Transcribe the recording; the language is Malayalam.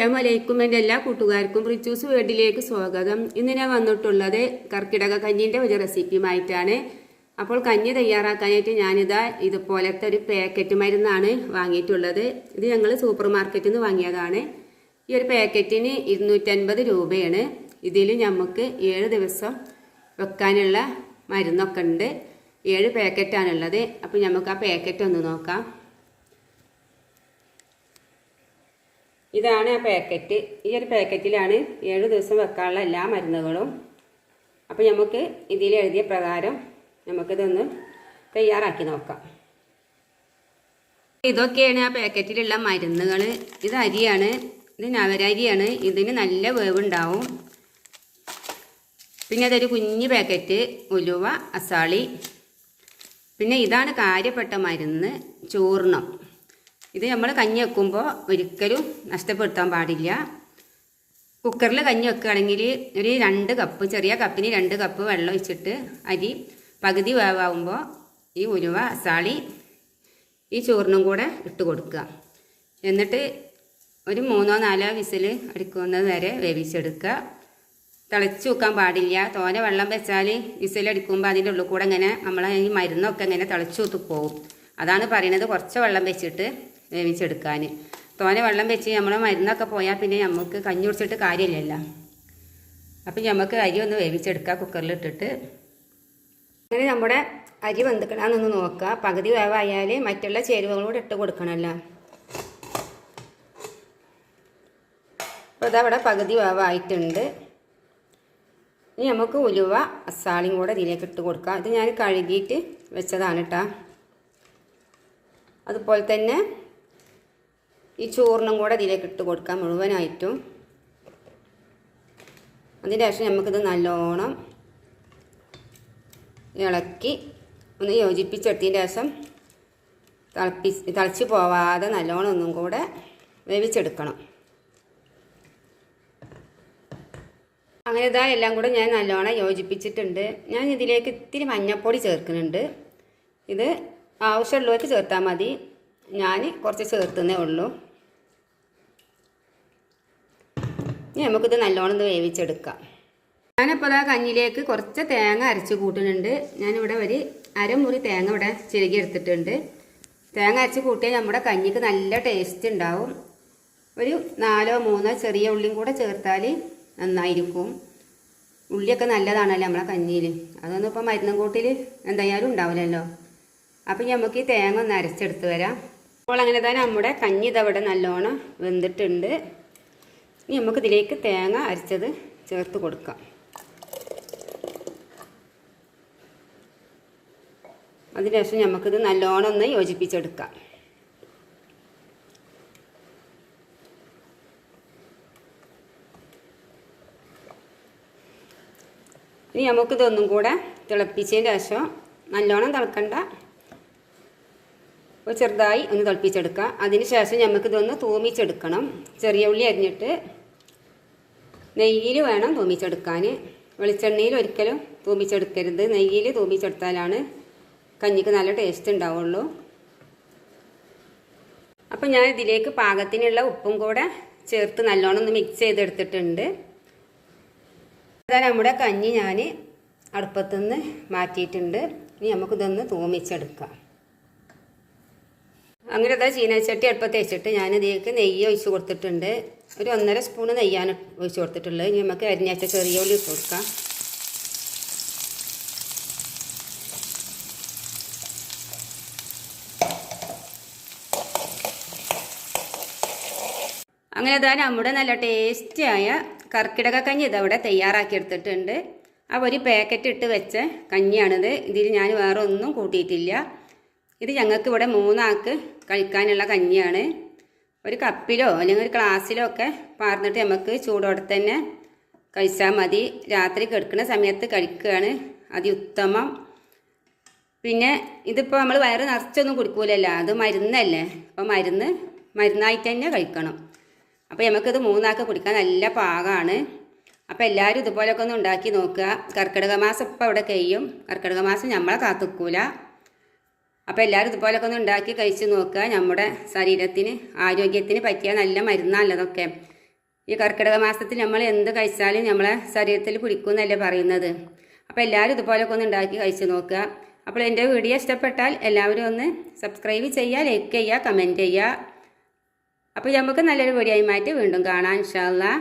അസ്സലാമു അലൈക്കും. എന്റെ എല്ലാ കൂട്ടുകാർക്കും റിച്ചൂസ് വേർഡിലേക്ക് സ്വാഗതം. ഇന്ന് ഞാൻ വന്നിട്ടുള്ളത് കർക്കിടക കഞ്ഞിന്റെ ഒരു റെസിപ്പിയുമായിട്ടാണ്. അപ്പോൾ കഞ്ഞി തയ്യാറാക്കാനായിട്ട് ഞാനിതാ ഇതുപോലത്തെ ഒരു പാക്കറ്റ് മരുന്നാണ് വാങ്ങിയിട്ടുള്ളത്. ഇത് ഞങ്ങൾ സൂപ്പർ മാർക്കറ്റിൽ നിന്ന് വാങ്ങിയതാണ്. ഈ ഒരു പാക്കറ്റിന് ഇരുന്നൂറ്റൻപത് രൂപയാണ്. ഇതിൽ നമുക്ക് ഏഴ് ദിവസം വെക്കാനുള്ള മരുന്നൊക്കെ ഉണ്ട്. ഏഴ് പാക്കറ്റാണുള്ളത്. അപ്പോൾ നമുക്ക് ആ പാക്കറ്റ് ഒന്ന് നോക്കാം. ഇതാണ് ആ പാക്കറ്റ്. ഈ ഒരു പാക്കറ്റിലാണ് ഏഴ് ദിവസം വെക്കാനുള്ള എല്ലാ മരുന്നുകളും. അപ്പോൾ നമുക്ക് ഇതിൽ എഴുതിയ പ്രകാരം നമുക്കിതൊന്ന് തയ്യാറാക്കി നോക്കാം. ഇതൊക്കെയാണ് ആ പാക്കറ്റിലുള്ള മരുന്നുകൾ ഇത് അരിയാണ്. ഇത് നവരരിയാണ്. ഇതിന് നല്ല വേവുണ്ടാവും. പിന്നെ അതൊരു കുഞ്ഞു പാക്കറ്റ് ഉലുവ അസാളി. പിന്നെ ഇതാണ് കാര്യപ്പെട്ട മരുന്ന് ചൂർണം ഇത് നമ്മൾ കഞ്ഞി വെക്കുമ്പോൾ ഒരിക്കലും നഷ്ടപ്പെടുത്താൻ പാടില്ല. കുക്കറിൽ കഞ്ഞി വെക്കുകയാണെങ്കിൽ ഒരു രണ്ട് കപ്പ് ചെറിയ കപ്പിന് രണ്ട് കപ്പ് വെള്ളം ഒഴിച്ചിട്ട് അരി പകുതി വേവാകുമ്പോൾ ഈ ഉലുവ അസാളി ഈ ചോറിനും കൂടെ ഇട്ട് കൊടുക്കുക. എന്നിട്ട് ഒരു മൂന്നോ നാലോ വിസിൽ അടിക്കുന്നത് വരെ വേവിച്ചെടുക്കുക. തിളച്ച് വെക്കാൻ പാടില്ല. തോനെ വെള്ളം വെച്ചാൽ വിസിലടിക്കുമ്പോൾ അതിന്റെ ഉള്ളിൽ കൂടെ ഇങ്ങനെ നമ്മളെ ഈ മരുന്നൊക്കെ ഇങ്ങനെ തിളച്ച് ഊത്ത് പോകും അതാണ് പറയുന്നത് കുറച്ച് വെള്ളം വെച്ചിട്ട് വേവിച്ചെടുക്കാൻ തോനെ വെള്ളം വെച്ച് നമ്മൾ മരുന്നൊക്കെ പോയാൽ പിന്നെ നമുക്ക് കഞ്ഞി കുടിച്ചിട്ട് കാര്യമില്ലല്ലോ. അപ്പം നമുക്ക് അരി ഒന്ന് വേവിച്ചെടുക്കുക കുക്കറിലിട്ടിട്ട് അങ്ങനെ നമ്മുടെ അരി വെന്തുക്കണമെന്നൊന്ന് നോക്കുക പകുതി വേവായാൽ മറ്റുള്ള ചേരുവകളോട് ഇട്ട് കൊടുക്കണമല്ലോ അപ്പോൾ അതവിടെ പകുതി വേവായിട്ടുണ്ട്. ഇനി നമുക്ക് ഉലുവ അസാളിയും കൂടെ ഇതിലേക്ക് ഇട്ട് കൊടുക്കാം. ഇത് ഞാൻ കഴുകിയിട്ട് വെച്ചതാണ് കേട്ടോ അതുപോലെ തന്നെ ഈ ചോറിനും കൂടെ ഇതിലേക്ക് ഇട്ട് കൊടുക്കാം മുഴുവനായിട്ടും. അതിന്റെ ശേഷം നമുക്കിത് നല്ലോണം ഇളക്കി ഒന്ന് യോജിപ്പിച്ചെടുത്തതിന് ശേഷം തിളപ്പി തിളച്ച് പോവാതെ നല്ലോണം ഒന്നും കൂടെ വേവിച്ചെടുക്കണം. അങ്ങനെ ഇതാ എല്ലാം കൂടെ ഞാൻ നല്ലോണം യോജിപ്പിച്ചിട്ടുണ്ട്. ഞാൻ ഇതിലേക്ക് ഇത്തിരി മഞ്ഞപ്പൊടി ചേർക്കുന്നുണ്ട്. ഇത് ആവശ്യമുള്ളവർക്ക് ചേർത്താൽ മതി. ഞാൻ കുറച്ച് ചേർത്തുന്നേ ഉള്ളൂ. ഇനി നമുക്കിത് നല്ലോണം വേവിച്ചെടുക്കാം. ഞാനിപ്പോൾ ആ കഞ്ഞിലേക്ക് കുറച്ച് തേങ്ങ അരച്ച് കൂട്ടുന്നുണ്ട്. ഞാനിവിടെ ഒരു അരമുറി തേങ്ങ ഇവിടെ ചിരകി എടുത്തിട്ടുണ്ട്. തേങ്ങ അരച്ച് കൂട്ടിയാൽ നമ്മുടെ കഞ്ഞിക്ക് നല്ല ടേസ്റ്റ് ഉണ്ടാവും. ഒരു നാലോ മൂന്നോ ചെറിയ ഉള്ളിയും കൂടെ ചേർത്താൽ നന്നായിരിക്കും. ഉള്ളിയൊക്കെ നല്ലതാണല്ലോ നമ്മളെ കഞ്ഞിയിൽ അതൊന്നും ഇപ്പോൾ മരുന്നും കൂട്ടിൽ എന്തായാലും ഉണ്ടാവില്ലല്ലോ. അപ്പം നമുക്ക് ഈ തേങ്ങ ഒന്ന് അരച്ചെടുത്ത് വരാം. അപ്പോൾ അങ്ങനെ തന്നെ നമ്മുടെ കഞ്ഞി ഇതവിടെ നല്ലോണം വെന്തിട്ടുണ്ട്. ഇനി നമുക്കിതിലേക്ക് തേങ്ങ അരച്ചത് ചേർത്ത് കൊടുക്കാം. അതിനുശേഷം നമുക്കിത് നല്ലോണം ഒന്ന് യോജിപ്പിച്ചെടുക്കാം. ഇനി നമുക്കിതൊന്നും കൂടെ തിളപ്പിച്ചതിന് ശേഷം നല്ലോണം തിളക്കണ്ട. ചെറുതായി ഒന്ന് തിളപ്പിച്ചെടുക്കുക അതിന് ശേഷം നമുക്കിതൊന്ന് തൂമിച്ചെടുക്കണം. ചെറിയ ഉള്ളി അരിഞ്ഞിട്ട് നെയ്യിൽ വേണം തൂമിച്ചെടുക്കാൻ. വെളിച്ചെണ്ണയിൽ ഒരിക്കലും തൂമിച്ചെടുക്കരുത്. നെയ്യിൽ തൂമിച്ചെടുത്താലാണ് കഞ്ഞിക്ക് നല്ല ടേസ്റ്റ് ഉണ്ടാവുള്ളൂ. അപ്പം ഞാൻ ഇതിലേക്ക് പാകത്തിനുള്ള ഉപ്പും കൂടെ ചേർത്ത് നല്ലോണം ഒന്ന് മിക്സ് ചെയ്തെടുത്തിട്ടുണ്ട്. അതാ നമ്മുടെ കഞ്ഞി ഞാൻ അടുപ്പത്തുനിന്ന് മാറ്റിയിട്ടുണ്ട്. ഇനി നമുക്കിതൊന്ന് തൂമിച്ചെടുക്കാം. അങ്ങനെ അതാ ചീനച്ചട്ടി അടുപ്പത്ത് വെച്ചിട്ട് ഞാനിതിലേക്ക് നെയ്യ് ഒഴിച്ച് കൊടുത്തിട്ടുണ്ട്. ഒരു ഒന്നര സ്പൂണ് നെയ്യാണ് ഒഴിച്ച് കൊടുത്തിട്ടുള്ളത്. ഇനി നമുക്ക് അരിഞ്ഞാച്ച ചെറിയ ഉള്ളി ഇട്ട് കൊടുക്കാം. അങ്ങനെ ഇതാ നമ്മുടെ നല്ല ടേസ്റ്റിയായ കർക്കിടക കഞ്ഞി ഇതവിടെ തയ്യാറാക്കി എടുത്തിട്ടുണ്ട്. ആ ഒരു പാക്കറ്റ് ഇട്ട് വെച്ച കഞ്ഞിയാണിത്. ഇതിൽ ഞാൻ വേറെ ഒന്നും കൂട്ടിയിട്ടില്ല. ഇത് ഞങ്ങൾക്ക് ഇവിടെ മൂന്നാൾക്ക് കഴിക്കാനുള്ള കഞ്ഞിയാണ്. ഒരു കപ്പിലോ അല്ലെങ്കിൽ ഒരു ഗ്ലാസ്സിലോ ഒക്കെ പാർന്നിട്ട് നമുക്ക് ചൂടോടെ തന്നെ കഴിച്ചാൽ മതി. രാത്രി കിടക്കുന്ന സമയത്ത് കഴിക്കുകയാണ് അതിയുത്തമം. പിന്നെ ഇതിപ്പോൾ നമ്മൾ വയറ് നിറച്ചൊന്നും കുടിക്കൂലല്ലോ അത് മരുന്നല്ലേ? അപ്പോൾ മരുന്ന് മരുന്നായിട്ട് തന്നെ കഴിക്കണം. അപ്പോൾ നമുക്കിത് മൂന്നാക്കി കുടിക്കാൻ നല്ല പാകമാണ് അപ്പോൾ എല്ലാവരും ഇതുപോലൊക്കെ ഒന്ന് ഉണ്ടാക്കി നോക്കുക. കർക്കിടക മാസം ഇപ്പോൾ അവിടെ കഴിയും. കർക്കിടക മാസം നമ്മളെ കാത്തുക്കൂല. അപ്പോൾ എല്ലാവരും ഇതുപോലൊക്കെ ഒന്ന് ഉണ്ടാക്കി കഴിച്ച് നോക്കുക. നമ്മുടെ ശരീരത്തിന് ആരോഗ്യത്തിന് പറ്റിയ നല്ല മരുന്നാണല്ലതൊക്കെ ഈ കർക്കിടക മാസത്തിൽ നമ്മൾ എന്ത് കഴിച്ചാലും നമ്മളെ ശരീരത്തിൽ പിടിക്കുമെന്നല്ലേ പറയുന്നത്. അപ്പോൾ എല്ലാവരും ഇതുപോലൊക്കെ ഒന്ന് ഉണ്ടാക്കി കഴിച്ച് നോക്കുക. അപ്പോൾ എന്റെ വീഡിയോ ഇഷ്ടപ്പെട്ടാൽ എല്ലാവരും ഒന്ന് സബ്സ്ക്രൈബ് ചെയ്യുക ലൈക്ക് ചെയ്യുക കമന്റ് ചെയ്യുക. അപ്പോൾ നമുക്ക് നല്ലൊരു വീഡിയോ ആയി മാറ്റി വീണ്ടും കാണാം ഇൻഷാല്ലാ